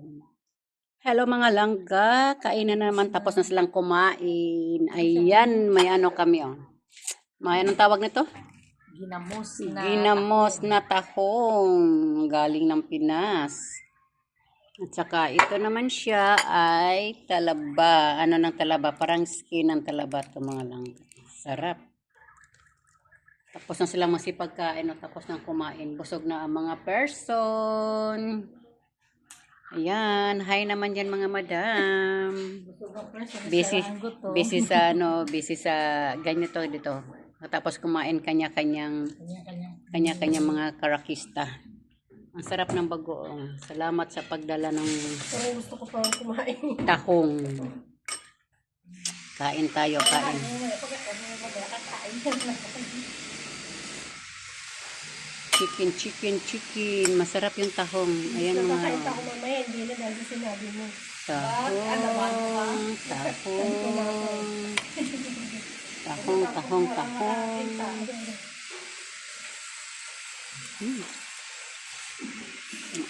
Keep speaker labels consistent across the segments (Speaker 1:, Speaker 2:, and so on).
Speaker 1: naman. Hello mga langga, kainan na naman tapos na silang kumain. Ayan, may ano kami oh. May anong tawag nito?
Speaker 2: Ginamos na.
Speaker 1: Ginamos na tahong galing ng Pinas. At saka ito naman siya ay talaba. Ano ng talaba? Parang skin ng talaba to mga langga. Sarap. Tapos na silang masipagkain o tapos na kumain. Busog na ang mga person. Ayan, hi naman dyan mga madam. Busy, busy sa ano, busy sa ganito dito. Tapos kumain kanya-kanyang
Speaker 2: Kanya-kanya.
Speaker 1: mga karakista. Ang sarap ng bagoong. Salamat sa pagdala ng
Speaker 2: Pero gusto ko pa kumain.
Speaker 1: tahong. Kain tayo, kain. Chicken, chicken, chicken. Masarap yung tahong. Ayan mga
Speaker 2: pa ako mamaya, hindi na dahil sinabi mo.
Speaker 1: tahong, tahong. Tahong, tahong, tahong. Hmm.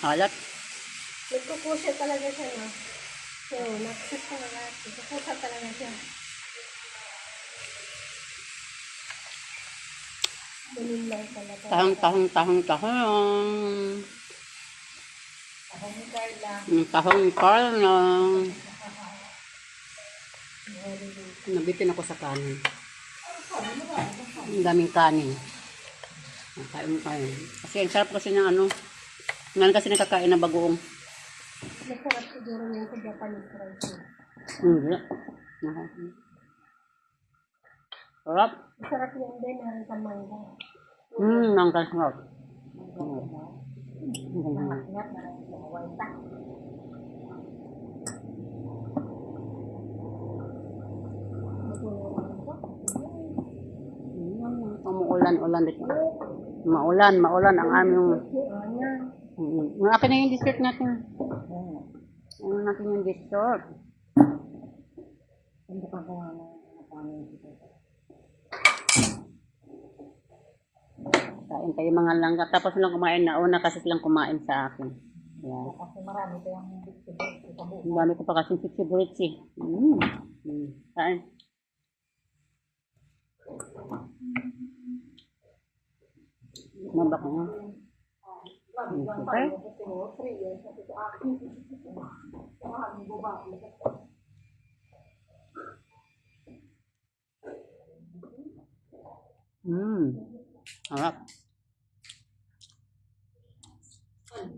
Speaker 1: Alat.
Speaker 2: Nagkukusya talaga siya, no? So, nakusus ko na lahat. Nagkukusa talaga siya. Ganun lang pala.
Speaker 1: Tahong, tahong, tahong, tahong.
Speaker 2: Ako ni Carla.
Speaker 1: Tahong Carlo. Nabitin ako sa kanin. Ang daming kanin. Kain mo kain. Kasi ang sarap kasi ng ano. Ngayon kasi nakakain na bagoong.
Speaker 2: Masarap siguro yung sa Japanese rice.
Speaker 1: Hindi. Nakakain. Sarap.
Speaker 2: Masarap yan din, meron sa mangga.
Speaker 1: Hmm, ang sarap.
Speaker 2: Lumaway pa.
Speaker 1: Umuulan-ulan dito. Maulan, maulan ang aming... Mm, akin na yung dessert natin. Ano natin yung dessert?
Speaker 2: Hindi ka ko nga ng kanin dito.
Speaker 1: Kain tayo mga langga. Tapos lang kumain na. Una kasi silang kumain sa akin. Yeah.
Speaker 2: Kasi marami pa yung.
Speaker 1: Ang dami ko pa kasi bullets eh. Mm. Mm. Kain. Mabak mo. Okay. Mm. Harap.